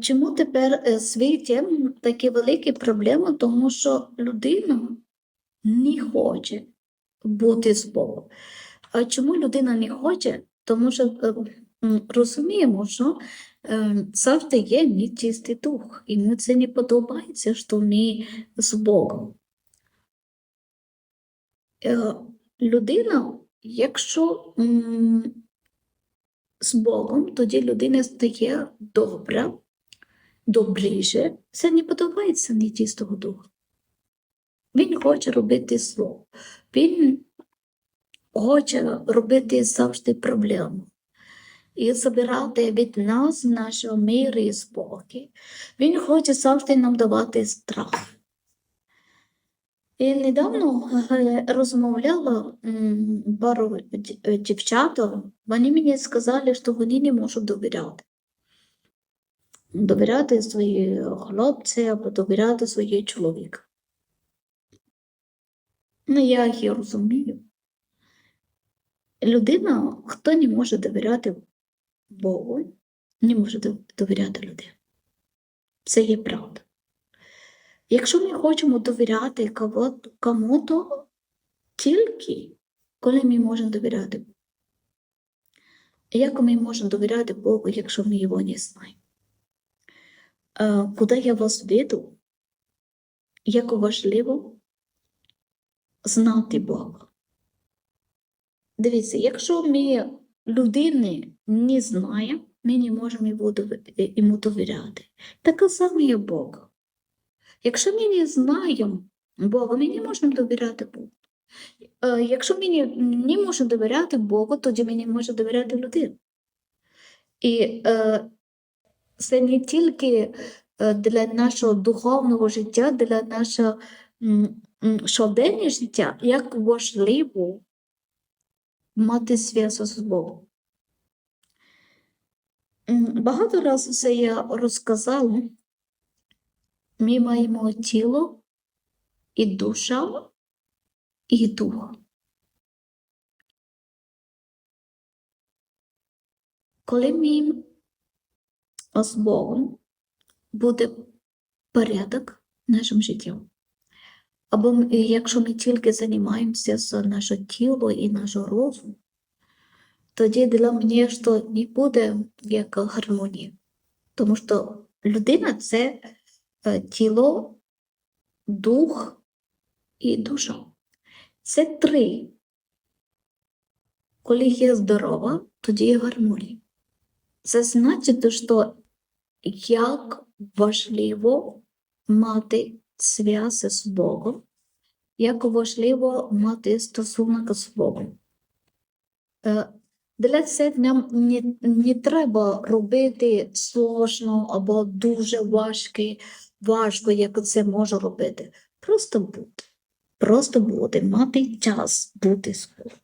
Чому тепер е, світі такі великі проблеми? Тому що людина не хоче бути з Богом. А чому людина не хоче? Тому що е, розуміємо, що е, завжди є нечистий дух, і мені це не подобається, що ми з Богом. Людина, якщо з Богом, тоді людина стає добра, добріше. Це не подобається нечистого духа. Він хоче робити зло. Він хоче робити завжди проблему. І забирати від нас нашого миру і спокій. Він хоче завжди нам давати страх. І недавно розмовляла пару е, дівчат, вони мені сказали, що вони не можуть довіряти. Довіряти своїй хлопці або довіряти своїй чоловіку. Ну, я їх розумію. Людина, хто не може довіряти Богу, не може довіряти людині. Це є правда. Якщо ми хочемо довіряти кому-то, тільки коли ми можемо довіряти Богу. Як ми можемо довіряти Богу, якщо ми його не знаємо? Е, Куди я вас веду? Як важливо знати Бога. Дивіться, якщо ми людини не знаємо, ми не можемо йому довіряти. Таке саме є Бог. Якщо ми не знаємо Бога, ми не можемо довіряти Богу. Е, Якщо ми не, можемо довіряти Богу, тоді ми не можемо довіряти людині. І е, це не тільки е, для нашого духовного життя, для нашого щоденного життя, як важливо мати зв'язок з Богом. Багато разів це я розказала. Ми маємо тіло і душа, і дух. Коли ми з Богом буде порядок в нашому житті. Або якщо ми тільки займаємося з наше тіло і нашого розуму, тоді для мене що не буде як гармонія. Тому що людина це тіло, дух і душа. Це три. Коли є здорова, тоді є гармонія. Це значить, що як важливо мати зв'язок з Богом, як важливо мати стосунок з Богом. Е, Для цього нам не, не треба робити сложно або дуже важке, важко, як це може робити. Просто бути. Просто бути, мати час бути Богом.